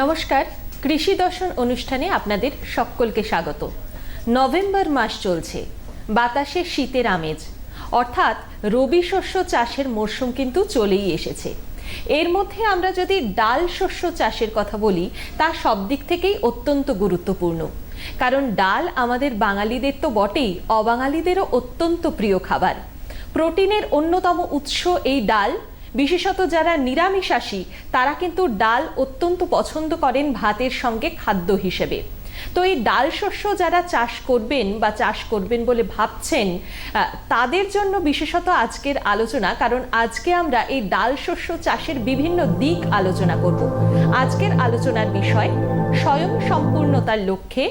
নমস্কার। কৃষি দর্শন অনুষ্ঠানে আপনাদের সকলকে স্বাগত। নভেম্বর মাস চলছে। বাতাসে শীতের আমেজ। অর্থাৎ রবি শস্য চাষের মরশুম কিন্তু চলেই এসেছে। এর মধ্যে আমরা যদি ডাল শস্য চাষের কথা বলি, তা সব দিক থেকেই অত্যন্ত গুরুত্বপূর্ণ। কারণ ডাল আমাদের বাঙালিদের তো বটেই, অবাঙালিদেরও অত্যন্ত প্রিয় খাবার। প্রোটিনের অন্যতম উৎস এই ডাল। বিশেষত যারা নিরামিষাশী, তারা কিন্তু ডাল অত্যন্ত পছন্দ করেন ভাতের সঙ্গে খাদ্য হিসেবে। তো এই ডাল শস্য যারা চাষ করবেন বা চাষ করবেন বলে ভাবছেন তাদের জন্য বিশেষত আজকের আলোচনা, কারণ আজকে আমরা এই ডাল শস্য চাষের বিভিন্ন দিক আলোচনা করব। আজকের আলোচনার বিষয়, স্বয়ং সম্পূর্ণতার লক্ষ্যে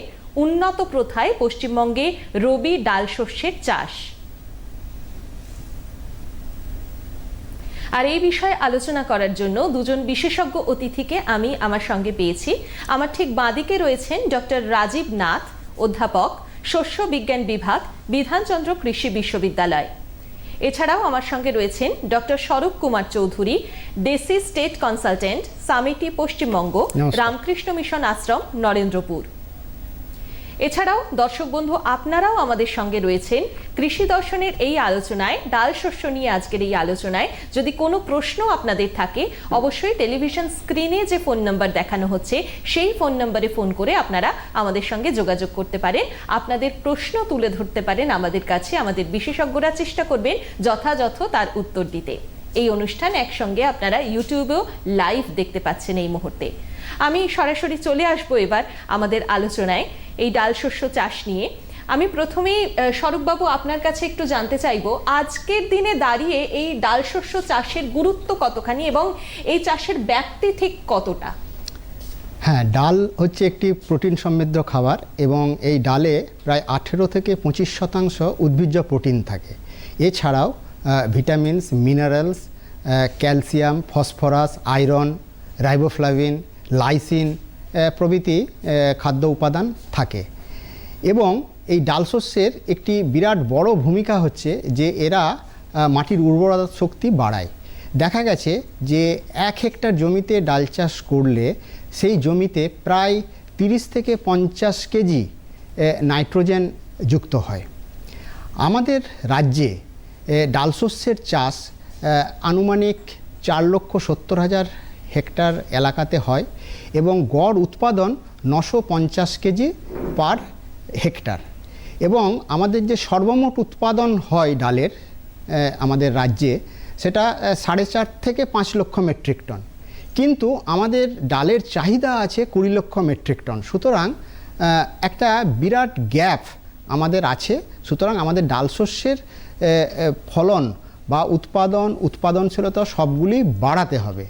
উন্নত প্রথায় পশ্চিমবঙ্গে রবি ডাল শস্যের চাষ। আর এই বিষয়ে আলোচনা করার জন্য দুজন বিশেষজ্ঞ অতিথিকে আমি আমার সঙ্গে পেয়েছি। আমার ঠিক বাঁদিকে রয়েছেন ডক্টর রাজীব নাথ অধ্যাপক শস্য বিজ্ঞান বিভাগ বিধানচন্দ্র কৃষি বিশ্ববিদ্যালয়। এছাড়াও আমার সঙ্গে রয়েছেন ডক্টর স্বরূপ কুমার চৌধুরী ডেসি স্টেট কনসালটেন্ট সামিটি পশ্চিমবঙ্গ রামকৃষ্ণ মিশন আশ্রম নরেন্দ্রপুর। এছাড়াও দর্শক বন্ধু, আপনারাও আমাদের সঙ্গে রয়েছেন। কৃষি দর্শনের এই আলোচনায়, ডাল শস্য নিয়ে আজকের এই আলোচনায় যদি কোনো প্রশ্ন আপনাদের থাকে, অবশ্যই টেলিভিশন স্ক্রিনে যে ফোন নাম্বার দেখানো হচ্ছে, সেই ফোন নাম্বারে ফোন করে আপনারা আমাদের সঙ্গে যোগাযোগ করতে পারেন। আপনাদের প্রশ্ন তুলে ধরতে পারেন আমাদের কাছে। আমাদের বিশেষজ্ঞরা চেষ্টা করবেন যথাযথ তার উত্তর দিতে। এই অনুষ্ঠান একসঙ্গে আপনারা ইউটিউবেও লাইভ দেখতে পাচ্ছেন এই মুহূর্তে। আমি সরাসরি চলে আসব এবার আমাদের আলোচনায়। এই ডাল শস্য চাষ নিয়ে। আমি প্রথমেই স্বরূপবাবু আপনার কাছে একটু জানতে চাইব, আজকের দিনে দাঁড়িয়ে এই ডাল শস্য চাষের গুরুত্ব কতখানি এবং এই চাষের ব্যাপ্তি ঠিক কতটা? হ্যাঁ ডাল হচ্ছে একটি প্রোটিন সমৃদ্ধ খাবার এবং এই ডালে প্রায় আঠেরো থেকে পঁচিশ শতাংশ উদ্ভিজ্জ প্রোটিন থাকে। এছাড়াও vitamins, minerals calcium, phosphorus, iron, riboflavin, lysine প্রভৃতি খাদ্য উপাদান থাকে। এবং এই ডাল শস্যের একটি বিরাট বড় ভূমিকা হচ্ছে যে এরা মাটির উর্বরতা শক্তি বাড়ায়। দেখা গেছে যে এক হেক্টর জমিতে ডাল চাষ করলে সেই জমিতে প্রায় তিরিশ থেকে পঞ্চাশ কেজি নাইট্রোজেন যুক্ত হয়। আমাদের রাজ্যে ডাল শস্যের চাষ আনুমানিক চার লক্ষ সত্তর হাজার হেক্টর এলাকাতে হয় এবং গড় উৎপাদন নশো পঞ্চাশ কেজি পার হেক্টর। এবং আমাদের যে সর্বমোট উৎপাদন হয় ডালের আমাদের রাজ্যে, সেটা সাড়ে চার থেকে পাঁচ লক্ষ মেট্রিক টন। কিন্তু আমাদের ডালের চাহিদা আছে কুড়ি লক্ষ মেট্রিক টন। সুতরাং একটা বিরাট গ্যাপ আমাদের আছে। সুতরাং আমাদের ডাল শস্যের ফলন বা উৎপাদন, উৎপাদনশীলতা সবগুলি বাড়াতে হবে।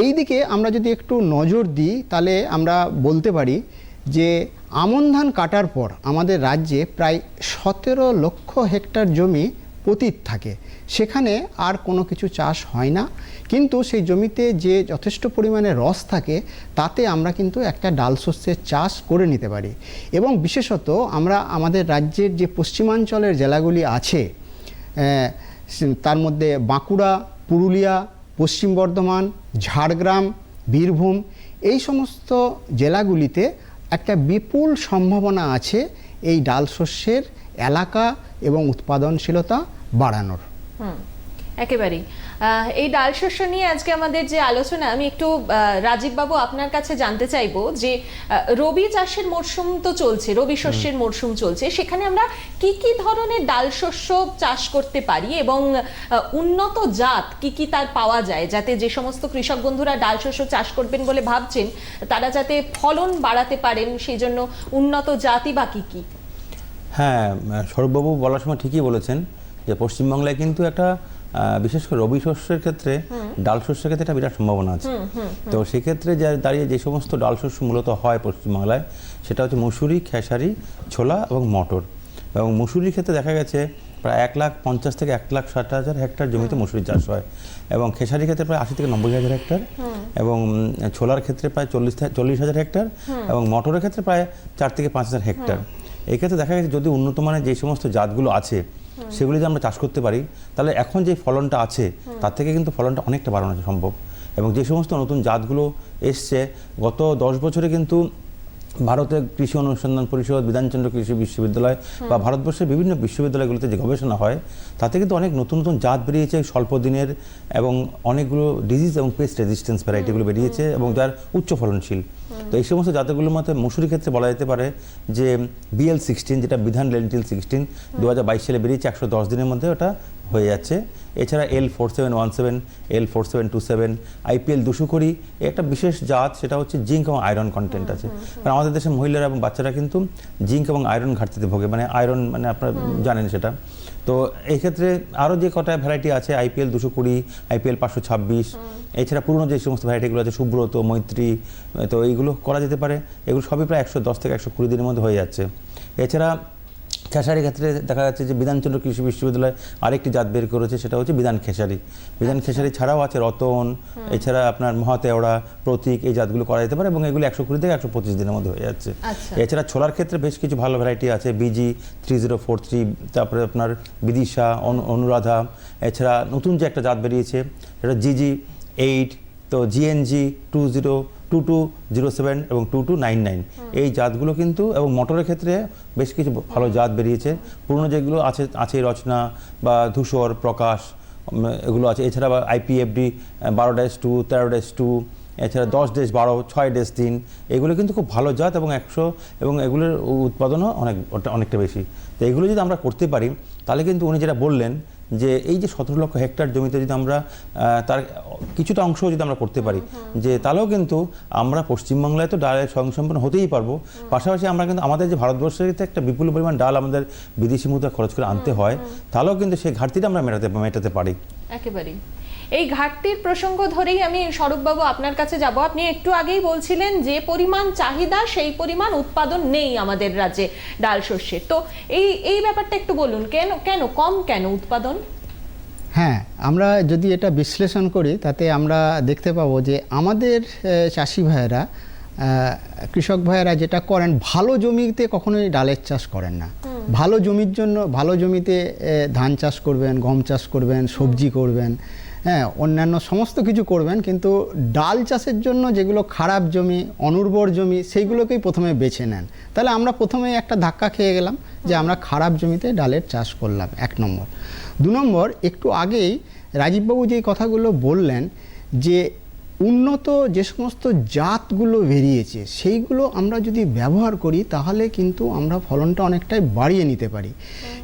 এই দিকে আমরা যদি একটু নজর দিই, তাহলে আমরা বলতে পারি যে আমন ধান কাটার পর আমাদের রাজ্যে প্রায় সতেরো লক্ষ হেক্টর জমি পতিত থাকে। সেখানে আর কোনো কিছু চাষ হয় না। কিন্তু সেই জমিতে যে যথেষ্ট পরিমাণে রস থাকে, তাতে আমরা কিন্তু একটা ডাল শস্যের চাষ করে নিতে পারি। এবং বিশেষত আমরা আমাদের রাজ্যের যে পশ্চিমাঞ্চলের জেলাগুলি আছে তার মধ্যে বাঁকুড়া, পুরুলিয়া পশ্চিম বর্ধমান, ঝাড়গ্রাম, বীরভূম এই সমস্ত জেলাগুলিতে একটা বিপুল সম্ভাবনা আছে এই ডাল শস্যের এলাকা এবং উৎপাদনশীলতা বাড়ানোর। একেবারেই। এই ডাল শস্য নিয়ে আজকে আমাদের যে আলোচনা আমি একটু রাজীব বাবু আপনার কাছে জানতে চাইব যে রবি চাষের মরশুম তো চলছে রবি শস্যের মরশুম চলছে। সেখানে আমরা কি কি ধরনের ডাল শস্য চাষ করতে পারি এবং উন্নত জাত কি কি তার পাওয়া যায় যাতে যে সমস্ত কৃষক বন্ধুরা ডাল শস্য চাষ করবেন বলে ভাবছেন তারা যাতে ফলন বাড়াতে পারেন সেই জন্য উন্নত জাতই বা কি কি? হ্যাঁ সৌরভবাবু বলার সময় ঠিকই বলেছেন যে পশ্চিমবাংলায় কিন্তু একটা বিশেষ করে রবি শস্যের ক্ষেত্রে ডাল শস্যের ক্ষেত্রে একটা বিরাট সম্ভাবনা আছে। তো সেক্ষেত্রে যা দাঁড়িয়ে যে সমস্ত ডাল শস্য মূলত হয় পশ্চিমবাংলায় সেটা হচ্ছে মুসুরি খেসারি ছোলা এবং মটর। এবং মুসুরির ক্ষেত্রে দেখা গেছে প্রায় এক লাখ পঞ্চাশ থেকে এক লাখ ষাট হাজার হেক্টর জমিতে মুসুরি চাষ হয়। এবং খেসারির ক্ষেত্রে প্রায় আশি থেকে নব্বই হাজার হেক্টর। এবং ছোলার ক্ষেত্রে প্রায় চল্লিশ চল্লিশ হাজার হেক্টর। এবং মটরের ক্ষেত্রে প্রায় চার থেকে পাঁচ হাজার হেক্টর। এই ক্ষেত্রে দেখা গেছে যদি উন্নত মানের যে সমস্ত জাতগুলো আছে সেগুলি যদি আমরা চাষ করতে পারি তাহলে এখন যে ফলনটা আছে তার থেকে কিন্তু ফলনটা অনেকটা বাড়ানো সম্ভব। এবং যে সমস্ত নতুন জাতগুলো এসছে গত দশ বছরে কিন্তু ভারতের কৃষি অনুসন্ধান পরিষদ বিধানচন্দ্র কৃষি বিশ্ববিদ্যালয় বা ভারতবর্ষের বিভিন্ন বিশ্ববিদ্যালয়গুলোতে যে গবেষণা হয় তাতে কিন্তু অনেক নতুন নতুন জাত বেরিয়েছে স্বল্প দিনের এবং অনেকগুলো ডিজিজ এবং পেস্ট রেজিস্ট্যান্স ভ্যারাইটিগুলো বেরিয়েছে এবং যার উচ্চ ফলনশীল। তো এই সমস্ত জাতগুলোর মধ্যে মুসুরি ক্ষেত্রে বলা যেতে পারে যে বিএল সিক্সটিন যেটা বিধান লেন্টিল সিক্সটিন দু হাজার বাইশ সালে বেরিয়েছে একশো দশ দিনের মধ্যে ওটা হয়ে যাচ্ছে। এছাড়া L four seven one seven L four seven two seven IPL দুশো কুড়ি একটা বিশেষ জাত সেটা হচ্ছে জিঙ্ক এবং আয়রন কন্টেন্ট আছে। কারণ আমাদের দেশে মহিলারা এবং বাচ্চারা কিন্তু জিঙ্ক এবং আয়রন ঘাটতিতে ভোগে মানে আয়রন মানে আপনারা জানেন সেটা। তো এই ক্ষেত্রে আরও যে কটা ভ্যারাইটি আছে আইপিএল দুশো কুড়ি আইপিএল পাঁচশো ছাব্বিশ এছাড়া পুরনো যে সমস্ত ভ্যারাইটিগুলো আছে সুব্রত মৈত্রী তো এইগুলো করা যেতে পারে। এগুলো সবই প্রায় একশো দশ থেকে একশো কুড়ি দিনের মধ্যে হয়ে যাচ্ছে। এছাড়া খেসারি ক্ষেত্রে দেখা যাচ্ছে যে বিধানচন্দ্র কৃষি বিশ্ববিদ্যালয় আরেকটি জাত বের করেছে সেটা হচ্ছে বিধান খেসারি। বিধান খেসারি ছাড়াও আছে রতন এছাড়া আপনার মহাতেওড়া প্রতীক এই জাতগুলো করা যেতে পারে এবং এগুলো একশো কুড়ি থেকে একশো পঁচিশ দিনের মধ্যে হয়ে যাচ্ছে। আচ্ছা। এছাড়া ছোলার ক্ষেত্রে বেশ কিছু ভালো ভ্যারাইটি আছে BG three zero four three তারপরে আপনার বিদিশা অনু- অনুরাধা। এছাড়া নতুন যে একটা জাত বেরিয়েছে সেটা G G eight GNG two zero two two zero seven এবং টু টু নাইন নাইন। এই জাতগুলো কিন্তু এবং মোটরের ক্ষেত্রে বেশ কিছু ভালো জাত বেরিয়েছে। পুরনো যেগুলো আছে আছে রচনা বা ধূসর প্রকাশ এগুলো আছে। এছাড়া আইপিএফডি বারো ড্যাশ টু তেরো ড্যাশ টু এছাড়া দশ ডেজ বারো ছয় ডেজ তিন এগুলো কিন্তু খুব ভালো জাত এবং একশো এবং এগুলোর উৎপাদনও অনেক অনেকটা বেশি। তো এগুলো যদি আমরা করতে পারি তাহলে কিন্তু উনি যেটা বললেন যে এই যে সতেরো লক্ষ হেক্টর জমিতে যদি আমরা তার কিছুটা অংশ যদি আমরা করতে পারি, যে তাহলেও কিন্তু আমরা পশ্চিমবাংলায় তো ডালের স্বয়ংসম্পন্ন হতেই পারব। পাশাপাশি আমরা কিন্তু আমাদের যে ভারতবর্ষের একটা বিপুল পরিমাণ ডাল আমাদের বিদেশি মুদ্রা খরচ করে আনতে হয়, তাহলেও কিন্তু সেই ঘাটতিটা আমরা মেটাতে মেটাতে পারি। একেবারেই। এই ঘাটতির প্রসঙ্গ ধরেই আমি স্বরূপবাবু আপনার কাছে যাব। আপনি একটু আগেই বলছিলেন যে পরিমাণ চাহিদা, সেই পরিমাণ উৎপাদন নেই আমাদের রাজ্যে ডাল শস্যের। তো এই এই ব্যাপারটা একটু বলুন, কেন কেন, কম কেন উৎপাদন? হ্যাঁ আমরা যদি এটা বিশ্লেষণ করি, তাতে আমরা দেখতে পাবো যে আমাদের চাষি ভাইয়েরা কৃষক ভাইয়েরা যেটা করেন ভালো জমিতে কখনোই ডালের চাষ করেন না। ভালো জমির জন্য ভালো জমিতে ধান চাষ করবেন গম চাষ করবেন সবজি করবেন হ্যাঁ অন্যান্য সমস্ত কিছু করবেন কিন্তু ডাল চাষের জন্য যেগুলো খারাপ জমি অনুর্বর জমি সেইগুলোকেই প্রথমে বেছে নেন। তাহলে আমরা প্রথমে একটা ধাক্কা খেয়ে গেলাম যে আমরা খারাপ জমিতে ডালের চাষ করলাম এক নম্বর। দু নম্বর একটু আগেই রাজীববাবু যে কথাগুলো বললেন যে উন্নত যে সমস্ত জাতগুলো বেরিয়েছে সেইগুলো আমরা যদি ব্যবহার করি তাহলে কিন্তু আমরা ফলনটা অনেকটাই বাড়িয়ে নিতে পারি।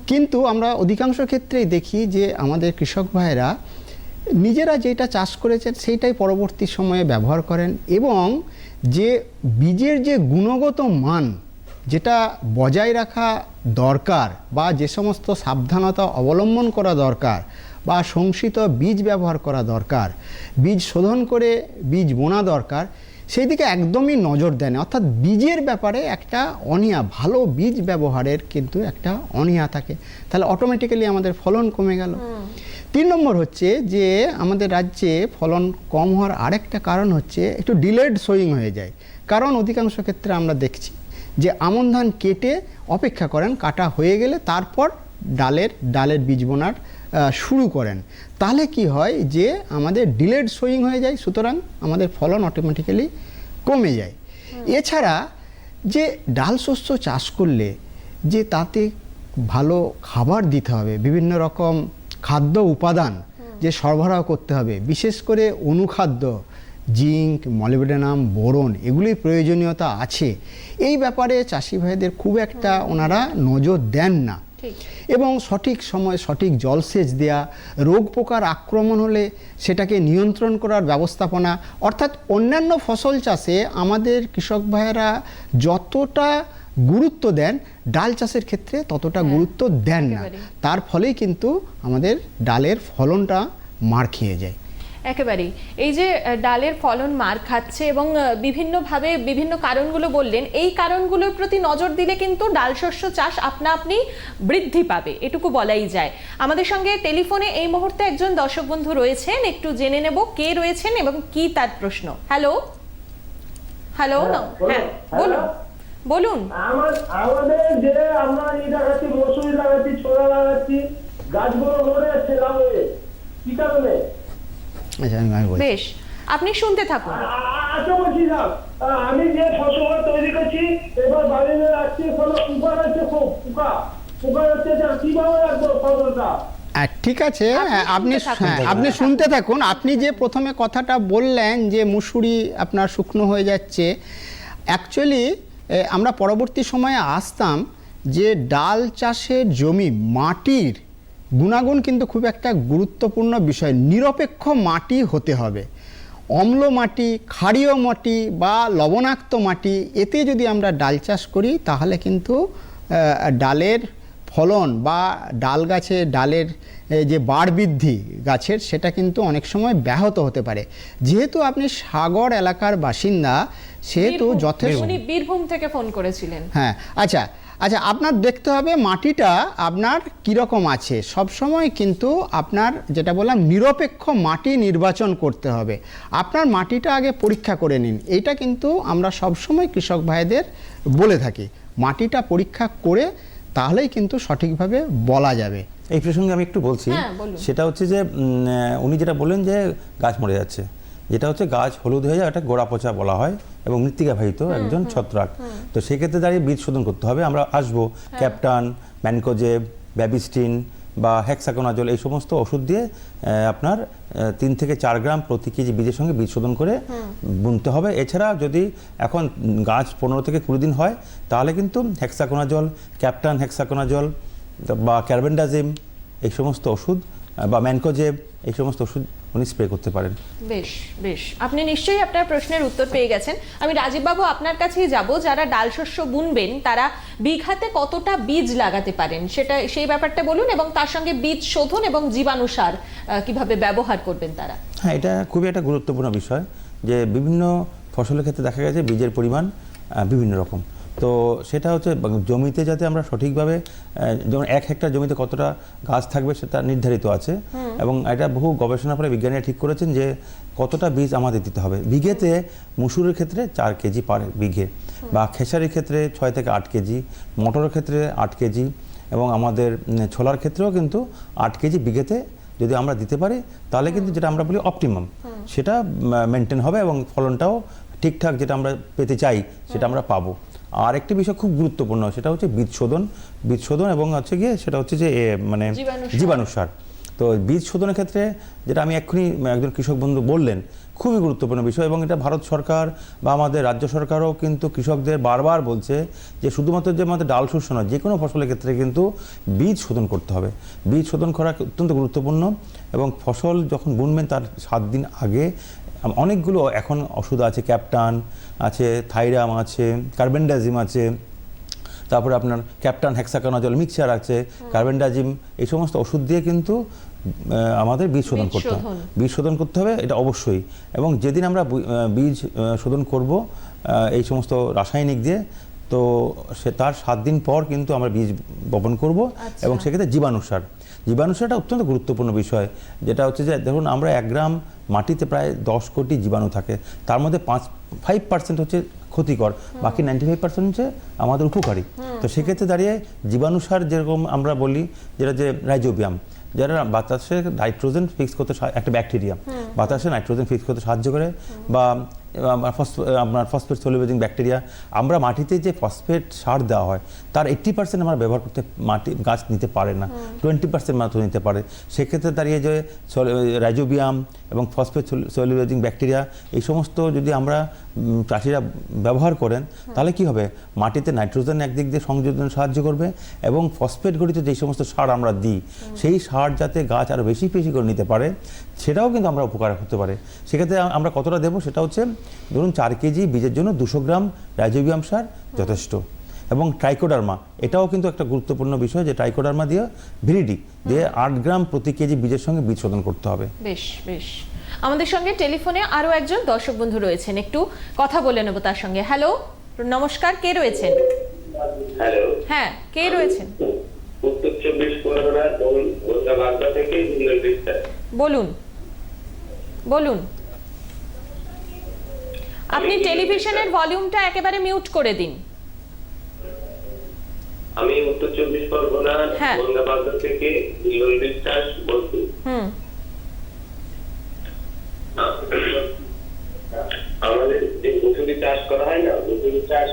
কিন্তু আমরা অধিকাংশ ক্ষেত্রেই দেখি যে আমাদের কৃষক ভাইয়েরা নিজেরা যেটা চাষ করেছেন সেইটাই পরবর্তী সময়ে ব্যবহার করেন এবং যে বীজের যে গুণগত মান যেটা বজায় রাখা দরকার বা যে সমস্ত সাবধানতা অবলম্বন করা দরকার বা সংশিত বীজ ব্যবহার করা দরকার। বীজ শোধন করে বীজ বোনা দরকার। সেই দিকে একদমই নজর দেন অর্থাৎ বীজের ব্যাপারে একটা অনিয়া ভালো বীজ ব্যবহারের কিন্তু একটা অনিয়া থাকে। তাহলে অটোমেটিক্যালি আমাদের ফলন কমে গেল। তিন নম্বর হচ্ছে যে আমাদের রাজ্যে ফলন কম হওয়ার আরেকটা কারণ হচ্ছে একটু ডিলেড সোয়িং হয়ে যায়। কারণ অধিকাংশ ক্ষেত্রে আমরা দেখছি যে আমন ধান কেটে অপেক্ষা করেন কাটা হয়ে গেলে তারপর ডালের ডালের বীজ বোনার শুরু করেন। তাহলে কি হয় যে আমাদের ডিলেড সোয়িং হয়ে যায় সুতরাং আমাদের ফলন অটোমেটিক্যালি কমে যায়। এছাড়া যে ডাল শস্য চাষ করলে যে তাতে ভালো খাবার দিতে হবে বিভিন্ন রকম খাদ্য উপাদান যে সরবরাহ করতে হবে বিশেষ করে অনুখাদ্য জিঙ্ক মলিবডেনাম বোরন এগুলির প্রয়োজনীয়তা আছে। এই ব্যাপারে চাষি ভাইদের খুব একটা ওনারা নজর দেন না। এবং সঠিক সময় সঠিক জলসেচ দেয়া রোগ পোকার আক্রমণ হলে সেটাকে নিয়ন্ত্রণ করার ব্যবস্থাপনা অর্থাৎ অন্যান্য ফসল চাষে আমাদের কৃষক ভাইয়েরা যতটা গুরুত্ব দেন ডাল চাষের ক্ষেত্রে ততটা গুরুত্ব দেন না। তার ফলেই কিন্তু আমাদের ডালের ফলনটা মার খেয়ে যায়। একেবারেই। এই যে ডালের ফলন মার খাচ্ছে এবং বিভিন্নভাবে বিভিন্ন কারণগুলো বললেন এই কারণগুলোর প্রতি নজর দিলে কিন্তু ডাল শস্য চাষ আপনা আপনি বৃদ্ধি পাবে এটুকু বলাই যায়। আমাদের সঙ্গে টেলিফোনে এই মুহূর্তে একজন দর্শক বন্ধু রয়েছেন একটু জেনে নেব কে রয়েছেন এবং কি তার প্রশ্ন। হ্যালো? হ্যালো? হ্যাঁ, বলুন। হ্যাঁ বলুন। বলুন আমাদের যে আমরা ই লাগাচ্ছি মসুরি লাগাচ্ছি ছোলা লাগাচ্ছি গাছগুলো মরে যাচ্ছে লাভে কি কারণে আচ্ছা আমি আমি বলছি বেশ আপনি শুনতে থাকুন। আচ্ছা বলছি আমি যে ফসল তৈরি করছি এবার বাড়িতে রাখছি কোনো পোকা রাখছে খুব পোকা পোকা রাখছে যা কীভাবে রাখব ফসলটা? হ্যাঁ, ঠিক আছে হ্যাঁ, আপনি হ্যাঁ, আপনি শুনতে থাকুন। আপনি যে প্রথমে কথাটা বললেন যে মুসুরি আপনার শুকনো হয়ে যাচ্ছে অ্যাকচুয়ালি আমরা পরবর্তী সময়ে আসতাম যে ডাল চাষের জমি মাটির গুণাগুণ কিন্তু খুব একটা গুরুত্বপূর্ণ বিষয়। নিরপেক্ষ মাটি হতে হবে। অম্ল মাটি, ক্ষারীয় মাটি বা লবণাক্ত মাটি, এতে যদি আমরা ডাল চাষ করি, তাহলে কিন্তু ডালের ফলন বা ডাল গাছে ডালের যে বাড় বৃদ্ধি গাছের সেটা কিন্তু অনেক সময় ব্যাহত হতে পারে। যেহেতু আপনি সাগর এলাকার বাসিন্দা সেহেতু যথেষ্ট উনি বীরভূম থেকে ফোন করেছিলেন। হ্যাঁ আচ্ছা আচ্ছা আপনার দেখতে হবে মাটিটা আপনার কীরকম আছে। সব সময় কিন্তু আপনার যেটা বললাম নিরপেক্ষ মাটি নির্বাচন করতে হবে। আপনার মাটিটা আগে পরীক্ষা করে নিন। এটা কিন্তু আমরা সব সময় কৃষক ভাইদের বলে থাকি। মাটিটা পরীক্ষা করে তাহলেই কিন্তু সঠিকভাবে বলা যাবে। এই প্রসঙ্গে আমি একটু বলছি। হ্যাঁ, সেটা হচ্ছে যে উনি যেটা বললেন যে গাছ মরে যাচ্ছে। যেটা হচ্ছে গাছ হলুদ হয়ে যায় এটা গোড়া পচা বলা হয় এবং মৃত্তিকা বাহিত একজন ছত্রাক। তো সেক্ষেত্রে দাঁড়িয়ে বীজ শোধন করতে হবে। আমরা আসব হ্যাঁ। ক্যাপটান ম্যানকোজেব ব্যাবিস্টিন বা হেক্সাকোনাজল এই সমস্ত ওষুধ দিয়ে আপনার তিন থেকে চার গ্রাম প্রতি কেজি বীজের সঙ্গে বীজ শোধন করে বুনতে হবে। এছাড়া যদি এখন গাছ পনেরো থেকে কুড়ি দিন হয় তাহলে কিন্তু হেক্সাকোনাজল ক্যাপটান হেক্সাকোনাজল বা ক্যারবেন্ডাজিম এই সমস্ত ওষুধ বা ম্যানকোজেব এই সমস্ত ওষুধ উনি স্প্রে করতে পারেন। বেশ বেশ। আপনি নিশ্চয়ই আপনার প্রশ্নের উত্তর পেয়ে গেছেন। আমি রাজীববাবু আপনার কাছেই যাব। যারা ডাল শস্য বুনবেন তারা বিঘাতে কতটা বীজ লাগাতে পারেন? সেটা সেই ব্যাপারটা বলুন এবং তার সঙ্গে বীজ শোধন এবং জীবাণু সার আহ, কীভাবে ব্যবহার করবেন তারা? হ্যাঁ এটা খুবই একটা গুরুত্বপূর্ণ বিষয় যে বিভিন্ন ফসলের ক্ষেত্রে দেখা গেছে বীজের পরিমাণ বিভিন্ন রকম। তো সেটা হচ্ছে জমিতে যাতে আমরা সঠিকভাবে যেমন এক হেক্টর জমিতে কতটা গাছ থাকবে সেটা নির্ধারিত আছে। এবং এটা বহু গবেষণার ফলে বিজ্ঞানীরা ঠিক করেছেন যে কতটা বীজ আমাদের দিতে হবে। বিঘেতে মুসুরের ক্ষেত্রে চার কেজি পার বিঘে বা খেসারির ক্ষেত্রে ছয় থেকে আট কেজি মটরের ক্ষেত্রে আট কেজি এবং আমাদের ছোলার ক্ষেত্রেও কিন্তু আট কেজি বিঘেতে যদি আমরা দিতে পারি তাহলে কিন্তু যেটা আমরা বলি অপটিমাম সেটা মেনটেন হবে এবং ফলনটাও ঠিকঠাক যেটা আমরা পেতে চাই সেটা আমরা পাবো। আর একটি বিষয় খুব গুরুত্বপূর্ণ সেটা হচ্ছে বীজ শোধন বীজ শোধন এবং হচ্ছে গিয়ে সেটা হচ্ছে যে মানে জীবাণু সার। জীবাণু সার তো বীজ শোধনের ক্ষেত্রে যেটা আমি এক্ষুনি একজন কৃষক বন্ধু বললেন খুবই গুরুত্বপূর্ণ বিষয় এবং এটা ভারত সরকার বা আমাদের রাজ্য সরকারও কিন্তু কৃষকদের বারবার বলছে যে শুধুমাত্র যে আমাদের ডাল শস্য নয় যে কোনো ফসলের ক্ষেত্রে কিন্তু বীজ শোধন করতে হবে বীজ শোধন করা অত্যন্ত গুরুত্বপূর্ণ এবং ফসল যখন বুনবেন তার সাত দিন আগে অনেকগুলো এখন ওষুধ আছে ক্যাপটান আছে থাইরাম আছে কার্বেন্ডাজিম আছে তারপরে আপনার ক্যাপ্টান হেক্সাকানাজল মিক্সচার আছে কার্বেন্ডাজিম এই সমস্ত ওষুধ দিয়ে কিন্তু আমাদের বীজ শোধন করতে হবে বীজ শোধন করতে হবে এটা অবশ্যই। এবং যেদিন আমরা বীজ শোধন করব এই সমস্ত রাসায়নিক দিয়ে তো সে তার সাত দিন পর কিন্তু আমরা বীজ বপন করব আচ্ছা। এবং সেক্ষেত্রে জীবাণু সার জীবাণু সারটা অত্যন্ত গুরুত্বপূর্ণ বিষয়। যেটা হচ্ছে যে ধরুন আমরা এক গ্রাম মাটিতে প্রায় দশ কোটি জীবাণু থাকে। তার মধ্যে পাঁচ ফাইভ পার্সেন্ট হচ্ছে ক্ষতিকর বাকি নাইনটি ফাইভ পার্সেন্ট হচ্ছে আমাদের উপকারী। তো সেক্ষেত্রে দাঁড়িয়ে জীবাণু সার যেরকম আমরা বলি যেটা যে রাইজোবিয়াম যারা বাতাসে নাইট্রোজেন ফিক্স করতে একটা ব্যাকটেরিয়া বাতাসে নাইট্রোজেন ফিক্স করতে সাহায্য করে বা আপনার ফসফেট সোলিবেজিং ব্যাকটেরিয়া আমরা মাটিতে যে ফসফেট সার দেওয়া হয় তার এইট্টি পার্সেন্ট আমরা ব্যবহার করতে মাটি গাছ নিতে পারে না। টোয়েন্টি পার্সেন্ট মাত্র নিতে পারে। সেক্ষেত্রে দাঁড়িয়ে যে রাইজোবিয়াম এবং ফসফেট সোলিবেজিং ব্যাকটেরিয়া এই সমস্ত যদি আমরা চাষিরা ব্যবহার করেন তাহলে কি হবে? মাটিতে নাইট্রোজেন একদিক দিয়ে সংযোজনে সাহায্য করবে এবং ফসফেট গঠিত যে সমস্ত সার আমরা দিই সেই সার যাতে গাছ আরও বেশি বেশি করে নিতে পারে সেটাও কিন্তু আমরা উপকার করতে পারে। সেক্ষেত্রে আমরা কতটা দেবো সেটা হচ্ছে ধরুন চার কেজি বীজের জন্য দুশো গ্রাম রাইজোবিয়াম সার যথেষ্ট। এবং ট্রাইকোডার্মা এটাও কিন্তু একটা গুরুত্বপূর্ণ বিষয় যে ট্রাইকোডার্মা দিয়ে ভিরিডি দিয়ে আট গ্রাম প্রতি কেজি বীজের সঙ্গে বীজ শোধন করতে হবে। বেশ বেশ। আমাদের সঙ্গে টেলিফোনে আরও একজন দর্শক বন্ধু রয়েছেন। একটু কথা বলে নেব তার সঙ্গে। হ্যালো নমস্কার কে রয়েছেন? হ্যালো। হ্যাঁ কে রয়েছেন? উত্তর চব্বিশ পরগনা থেকে বলুন বলুন। আপনি টেলিভিশনের ভলিউমটা একেবারে মিউট করে দিন। আমি উত্তর চব্বিশ পরগনা হ্যাঁ। গঙ্গাবাজার থেকে ললিত দাস বলছি। আমাদের যে মুসুরি চাষ করা হয় না মুসুরি চাষ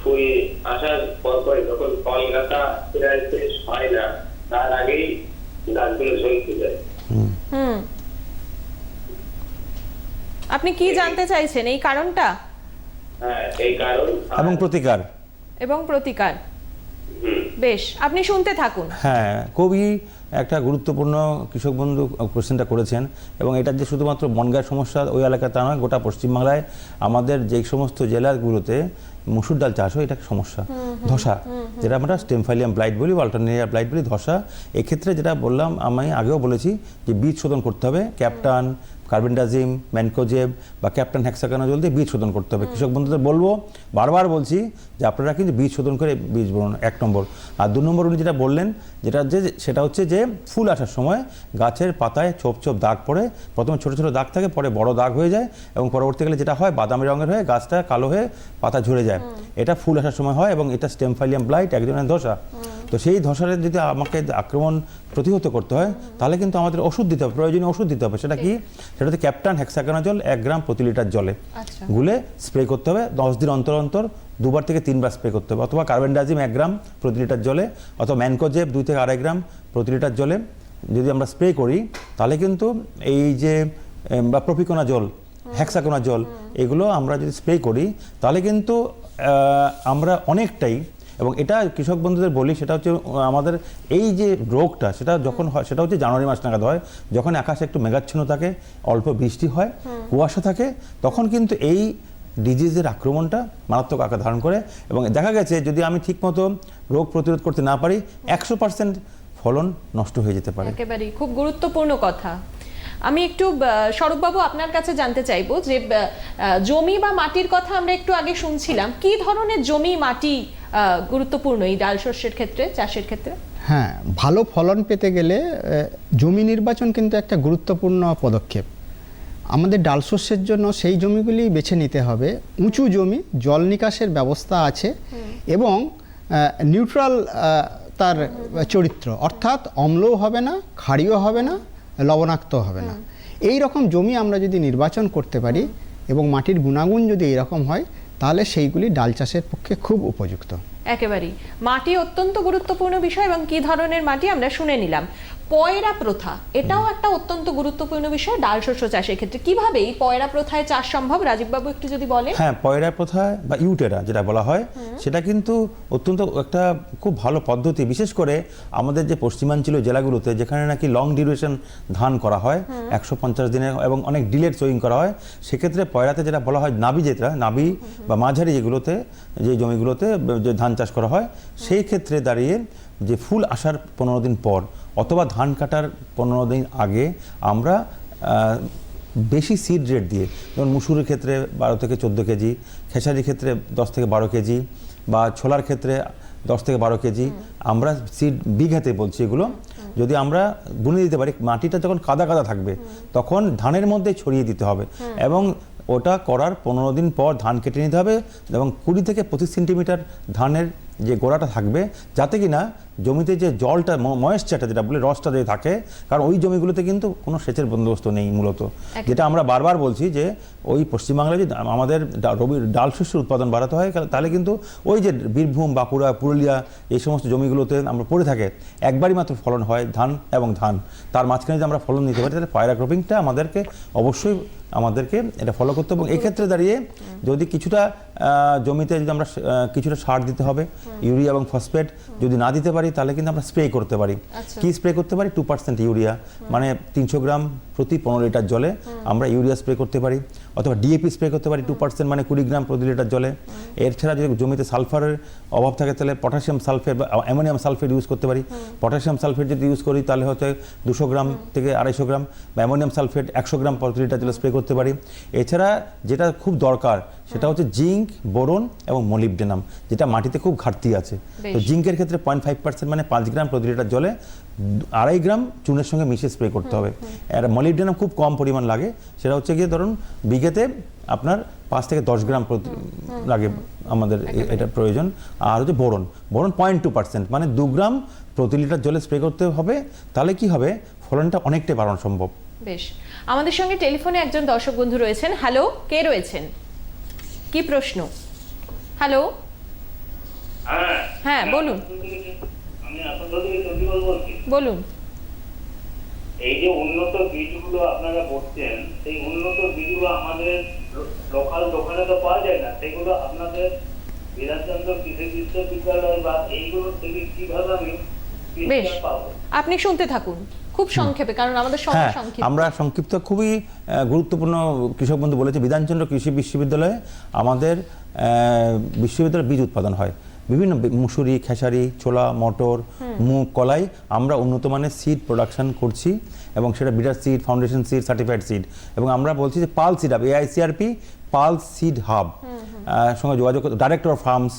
ফুল আসার পরপরে যখন ফল গাছা প্রায় শেষ হয় না তার আগেই গাছগুলো ঝলকে যায়। হুম। আপনি কি জানতে চাইছেন? এই কারণটা? হ্যাঁ এই কারণ এবং প্রতিকার। এবং প্রতিকার। বেশ আপনি শুনতে থাকুন। হ্যাঁ খুবই একটা গুরুত্বপূর্ণ কৃষক বন্ধু কোশ্চেনটা করেছেন এবং এটা যে শুধুমাত্র বনগাঁর সমস্যা ওই এলাকায় তা নয় গোটা পশ্চিমবাংলায় আমাদের যে সমস্ত জেলাগুলোতে মুসুর ডাল চাষ হয় এটা সমস্যা। ধসা যেটা আমরা স্টেমফাইলিয়াম ব্লাইট বলি অল্টারনেরিয়া ব্লাইট বলি ধসা। এক্ষেত্রে যেটা বললাম আমি আগেও বলেছি যে বীজ শোধন করতে হবে ক্যাপ্টান কার্বেন্ডাজিম ম্যানকোজেব বা ক্যাপ্টেন হ্যাক্সাকানাজল দিয়ে বীজ শোধন করতে হবে। কৃষক বন্ধুদের বলব বারবার বলছি যে আপনারা কিন্তু বীজ শোধন করে বীজ বলুন এক নম্বর। আর দু নম্বর উনি যেটা বললেন যেটা যে সেটা হচ্ছে যে ফুল আসার সময় গাছের পাতায় ছোপ ছোপ দাগ পড়ে প্রথমে ছোট ছোট দাগ থাকে পরে বড় দাগ হয়ে যায় এবং পরবর্তীকালে যেটা হয় বাদামি রঙের হয়ে গাছটা কালো হয়ে পাতা ঝরে যায়। এটা ফুল আসার সময় হয় এবং এটা স্টেমফাইলিয়াম ব্লাইট এক ধরনের ধসা তো সেই ধসারের যদি আমাকে আক্রমণ প্রতিহত করতে হয় তাহলে কিন্তু আমাদের ওষুধ দিতে হবে প্রয়োজনীয় ওষুধ দিতে হবে। সেটা কি? সেটা হচ্ছে ক্যাপ্টান হেক্সাকানাজল এক গ্রাম প্রতি লিটার জলে। আচ্ছা। গুলে স্প্রে করতে হবে দশ দিন অন্তর অন্তর দুবার থেকে তিনবার স্প্রে করতে হবে। অথবা কার্বেন্ডাজিম এক গ্রাম প্রতি লিটার জলে অথবা ম্যানকোজেব দুই থেকে আড়াই গ্রাম প্রতি লিটার জলে। যদি আমরা স্প্রে করি তাহলে কিন্তু এই যে বা প্রপিকোনা জল হ্যাক্সাকোনা জল এগুলো আমরা যদি স্প্রে করি তাহলে কিন্তু আমরা অনেকটাই এবং এটা কৃষক বন্ধুদের বলি সেটা হচ্ছে আমাদের এই যে রোগটা সেটা যখন হয় সেটা হচ্ছে জানুয়ারি মাস নাগাদ হয় যখন আকাশে একটু মেঘাচ্ছন্ন থাকে অল্প বৃষ্টি হয় কুয়াশা থাকে তখন কিন্তু এই ডিজিজের আক্রমণটা মারাত্মক আকার ধারণ করে এবং দেখা গেছে যদি আমি ঠিকমতো রোগ প্রতিরোধ করতে না পারি একশো পার্সেন্ট ফলন নষ্ট হয়ে যেতে পারে। একেবারেই খুব গুরুত্বপূর্ণ কথা। আমি একটু স্বরূপবাবু আপনার কাছে জানতে চাইব যে জমি বা মাটির কথা আমরা একটু আগে শুনছিলাম কি ধরনের জমি মাটি গুরুত্বপূর্ণ এই ডাল শস্যের ক্ষেত্রে চাষের ক্ষেত্রে? হ্যাঁ ভালো ফলন পেতে গেলে জমি নির্বাচন কিন্তু একটা গুরুত্বপূর্ণ পদক্ষেপ। আমাদের ডাল শস্যের জন্য সেই জমিগুলি বেছে নিতে হবে। উঁচু জমি জল নিকাশের ব্যবস্থা আছে এবং নিউট্রাল তার চরিত্র। অর্থাৎ অম্লও হবে না ক্ষারীয় হবে না লবণাক্ত হবে না। এই রকম জমি আমরা যদি নির্বাচন করতে পারি এবং মাটির গুণাগুণ যদি এরকম হয় তাহলে সেইগুলি ডাল চাষের পক্ষে খুব উপযুক্ত। একেবারেই। মাটি অত্যন্ত গুরুত্বপূর্ণ বিষয় এবং কি ধরনের মাটি আমরা শুনে নিলাম। পয়রা প্রথা এটাও একটা অত্যন্ত গুরুত্বপূর্ণ বিষয় ডাল শস্য চাষের ক্ষেত্রে। কীভাবে এই পয়রা প্রথায় চাষ সম্ভব? রাজীববাবু একটু যদি বলেন। হ্যাঁ পয়রা প্রথা বা ইউটেরা যেটা বলা হয় সেটা কিন্তু অত্যন্ত একটা খুব ভালো পদ্ধতি। বিশেষ করে আমাদের যে পশ্চিমাঞ্চল জেলাগুলোতে যেখানে নাকি লং ডিউরেশন ধান করা হয় একশো পঞ্চাশ দিনে এবং অনেক ডিলেট সোয়িং করা হয় সেক্ষেত্রে পয়রাতে যেটা বলা হয় নাবি যেটা নাবি বা মাঝারি যেগুলোতে যে জমিগুলোতে যে ধান চাষ করা হয় সেই ক্ষেত্রে দাঁড়িয়ে যে ফুল আসার পনেরো দিন পর অথবা ধান কাটার পনেরো দিন আগে আমরা বেশি সিড রেট দিয়ে যেমন মুসুরের ক্ষেত্রে বারো থেকে চোদ্দ কেজি খেসারির ক্ষেত্রে দশ থেকে বারো কেজি বা ছোলার ক্ষেত্রে দশ থেকে বারো কেজি আমরা সিড বিঘাতে বলছি এগুলো। যদি আমরা বুনে দিতে পারি মাটিটা যখন কাদা কাদা থাকবে তখন ধানের মধ্যে ছড়িয়ে দিতে হবে এবং ওটা করার পনেরো দিন পর ধান কেটে নিতে হবে এবং কুড়ি থেকে পঁচিশ সেন্টিমিটার ধানের যে গোড়াটা থাকবে যাতে কিনা জমিতে যে জলটা ময়েশ্চারটা যেটা বলে রসটা যে থাকে কারণ ওই জমিগুলোতে কিন্তু কোনো সেচের বন্দোবস্ত নেই মূলত। যেটা আমরা বারবার বলছি যে ওই পশ্চিমবাংলায় যদি আমাদের রবি ডাল শস্যের উৎপাদন বাড়াতে হয় তাহলে কিন্তু ওই যে বীরভূম বাঁকুড়া পুরুলিয়া এই সমস্ত জমিগুলোতে আমরা পড়ে থাকে একবারই মাত্র ফলন হয় ধান এবং ধান। তার মাঝখানে যদি আমরা ফলন নিতে পারি তাহলে পায়রা ক্রপিংটা আমাদেরকে অবশ্যই আমাদেরকে এটা ফলো করতে হবে এবং এক্ষেত্রে দাঁড়িয়ে যদি কিছুটা জমিতে যদি আমরা কিছুটা সার দিতে হবে ইউরিয়া এবং ফসফেট যদি না দিতে পারি তাহলে কিন্তু আমরা স্প্রে করতে পারি। আচ্ছা। কি স্প্রে করতে পারি? টু পার্সেন্ট ইউরিয়া মানে তিনশো গ্রাম প্রতি পনেরো লিটার জলে আমরা ইউরিয়া স্প্রে করতে পারি। অথবা ডিএপি স্প্রে করতে পারি টু পার্সেন্ট মানে কুড়ি গ্রাম প্রতি লিটার জলে। এর ছাড়া যদি জমিতে সালফারের অভাব থাকে তাহলে পটাশিয়াম সালফেট বা অ্যামোনিয়াম সালফেট ইউজ করতে পারি। পটাশিয়াম সালফেট যদি ইউজ করি তাহলে হয়তো দুশো গ্রাম থেকে আড়াইশো গ্রাম বা অ্যামোনিয়াম সালফেট একশো গ্রাম প্রতি লিটার জলে স্প্রে করতে পারি। এছাড়া যেটা খুব দরকার সেটা হচ্ছে জিঙ্ক বোরন এবং মলিবডেনাম যেটা মাটিতে খুব ঘাটতি আছে। তো জিঙ্কের ক্ষেত্রে পয়েন্ট ফাইভ পার্সেন্ট মানে পাঁচ গ্রাম প্রতি লিটার জলে আড়াই গ্রাম চুনের সঙ্গে মিশিয়ে স্প্রে করতে হবে। আর মলিবডেনাম খুব কম পরিমাণ লাগে। সেটা হচ্ছে গিয়ে ধরুন বিঘেতে আপনার পাঁচ থেকে দশ গ্রাম প্রতি লাগে আমাদের এটা প্রয়োজন। আর হচ্ছে boron. Boron point two percent মানে দু গ্রাম প্রতি লিটার জলে স্প্রে করতে হবে। তাহলে কি হবে? ফলনটা অনেকটাই বাড়ানো সম্ভব। বেশ। আমাদের সঙ্গে টেলিফোনে একজন দর্শক বন্ধু রয়েছেন। হ্যালো কে রয়েছেন? কি প্রশ্ন? হ্যালো হ্যাঁ। হ্যাঁ, বলুন। আমি আসানসোল থেকে চন্ডীগড় বলছি বলুন। এই যে উন্নত বীজগুলো আপনারা বলছেন সেই উন্নত বীজগুলো আমাদের লোকাল দোকানে তো পাওয়া যায় না সেগুলো আপনাদের বিধানচন্দ্র কৃষি বিশ্ববিদ্যালয় বা এইগুলো থেকে কীভাবে আমি বেশ আপনি শুনতে থাকুন খুব সংক্ষেপে কারণ আমাদের সময় হ্যাঁ সংক্ষিপ্ত। আমরা সংক্ষিপ্ত খুবই গুরুত্বপূর্ণ কৃষক বন্ধু বলেছে বিধানচন্দ্র কৃষি বিশ্ববিদ্যালয়ে আমাদের আহ, বিশ্ববিদ্যালয়ে বীজ উৎপাদন হয়। বিভিন্ন মুসুরি খেসারি ছোলা মটর মুগ কলাই আমরা উন্নত মানের সিড প্রোডাকশন করছি এবং সেটা breeder seed foundation seed certified seed এবং আমরা বলছি যে pulse seed hub AICRP pulse seed hub সঙ্গে যোগাযোগ ডাইরেক্টর অফ ফার্মস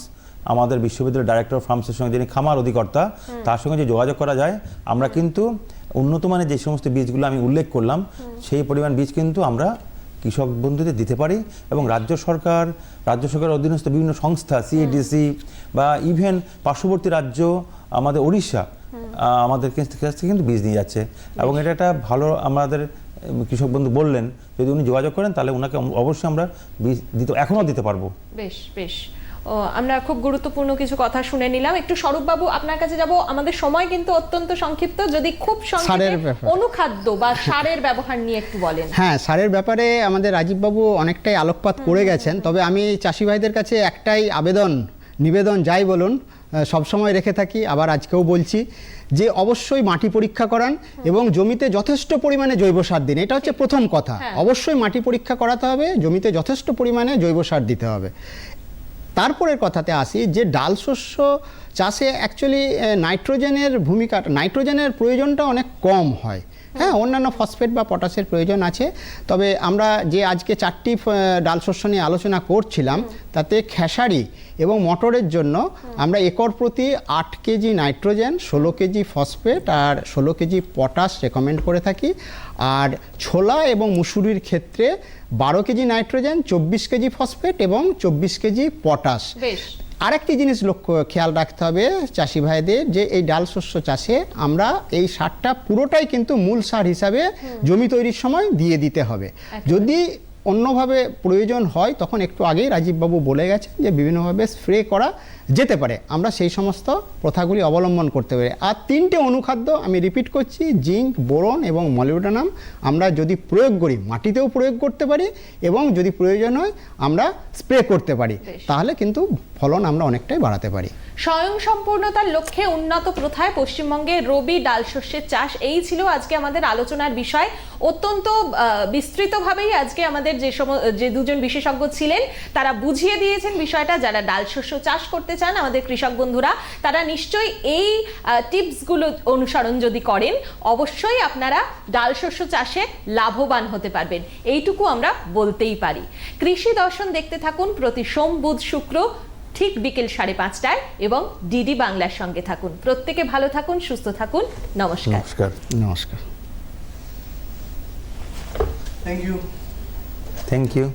আমাদের বিশ্ববিদ্যালয়ের ডাইরেক্টর অফ ফার্মসের সঙ্গে যিনি খামার অধিকর্তা তার সঙ্গে যে যোগাযোগ করা যায় আমরা কিন্তু উন্নত মানের যে সমস্ত বীজগুলো আমি উল্লেখ করলাম সেই পরিমাণ বীজ কিন্তু আমরা কৃষক বন্ধুদের দিতে পারি এবং রাজ্য সরকার রাজ্য সরকারের অধীনস্থ বিভিন্ন সংস্থা সিএডিসি বা ইভেন পার্শ্ববর্তী রাজ্য আমাদের উড়িষ্যা আমাদের কাছ থেকে কিন্তু বীজ নিয়ে যাচ্ছে। এবং এটা একটা ভালো আমাদের কৃষক বন্ধু বললেন যদি উনি যোগাযোগ করেন তাহলে ওনাকে অবশ্যই আমরা বীজ দিতে এখনও দিতে পারব। বেশ বেশ। আমরা খুব গুরুত্বপূর্ণ কিছু কথা শুনে নিলাম। একটু স্বরূপবাবু আপনার কাছে যাব। আমাদের সময় কিন্তু অত্যন্ত সংক্ষিপ্ত। যদি খুব সারের সংক্ষেপে। অনুখাদ্য বা সারের ব্যবহার নিয়ে একটু বলেন। হ্যাঁ সারের ব্যাপারে আমাদের রাজীববাবু অনেকটাই আলোকপাত করে গেছেন। তবে আমি চাষি ভাইদের কাছে একটাই আবেদন নিবেদন যাই বলুন সবসময় রেখে থাকি আবার আজকেও বলছি যে অবশ্যই মাটি পরীক্ষা করান এবং জমিতে যথেষ্ট পরিমাণে জৈব সার দিন। এটা হচ্ছে প্রথম কথা। হ্যাঁ। অবশ্যই মাটি পরীক্ষা করাতে হবে জমিতে যথেষ্ট পরিমাণে জৈব সার দিতে হবে। তারপরের কথাতে আসি যে ডাল শস্য চাষে অ্যাকচুয়ালি নাইট্রোজেনের ভূমিকা নাইট্রোজেনের প্রয়োজনটা অনেক কম হয়। হ্যাঁ অন্যান্য ফসফেট বা পটাশের প্রয়োজন আছে। তবে আমরা যে আজকে চারটি আহ, ডাল শস্য নিয়ে আলোচনা করছিলাম তাতে খেসারি এবং মটরের জন্য আমরা একর প্রতি আট কেজি নাইট্রোজেন ষোলো কেজি ফসফেট আর ষোলো কেজি পটাশ রেকমেন্ড করে থাকি। আর ছোলা এবং মুসুরির ক্ষেত্রে বারো কেজি নাইট্রোজেন চব্বিশ কেজি ফসফেট এবং চব্বিশ কেজি পটাশ আরেকটি জিনিস লক্ষ্য খেয়াল রাখতে হবে চাষি ভাইদের যে এই ডাল শস্য চাষে আমরা এই সারটা পুরোটাই কিন্তু মূল সার হিসাবে জমি তৈরির সময় দিয়ে দিতে হবে। যদি অন্যভাবে প্রয়োজন হয় তখন একটু আগেই রাজীববাবু বলে গেছেন যে বিভিন্নভাবে স্প্রে করা যেতে পারে। আমরা সেই সমস্ত প্রথাগুলি অবলম্বন করতে পারি। আর তিনটে অনুখাদ্য আমি রিপিট করছি জিঙ্ক বোরন এবং মলিউডানাম আমরা যদি প্রয়োগ করি মাটিতেও প্রয়োগ করতে পারি এবং যদি প্রয়োজন হয় আমরা স্প্রে করতে পারি। তাহলে কিন্তু ফলন আমরা অনেকটাই বাড়াতে পারি। স্বয়ং সম্পূর্ণতার লক্ষ্যে উন্নত প্রথায় পশ্চিমবঙ্গে রবি ডাল শস্যের চাষ। এই ছিল আজকে আমাদের আলোচনার বিষয়। অত্যন্ত বিস্তৃতভাবেই আজকে আমাদের যে সম, যে দুজন বিশেষজ্ঞ ছিলেন, তারা বুঝিয়ে দিয়েছেন বিষয়টা। যারা ডাল শস্য চাষ করতে চান, আমাদের কৃষক বন্ধুরা, তারা নিশ্চয়ই এই টিপসগুলো অনুসরণ যদি করেন, অবশ্যই আপনারা ডাল শস্য চাষে লাভবান হতে পারবেন। এইটুকু আমরা বলতেই পারি। কৃষি দর্শন দেখতে থাকুন। প্রতি সোম, বুধ, শুক্র ঠিক বিকেল সাড়ে পাঁচটায় এবং ডিডি বাংলার সঙ্গে থাকুন। প্রত্যেকে ভালো থাকুন সুস্থ থাকুন। নমস্কার। নমস্কার। নমস্কার। Thank you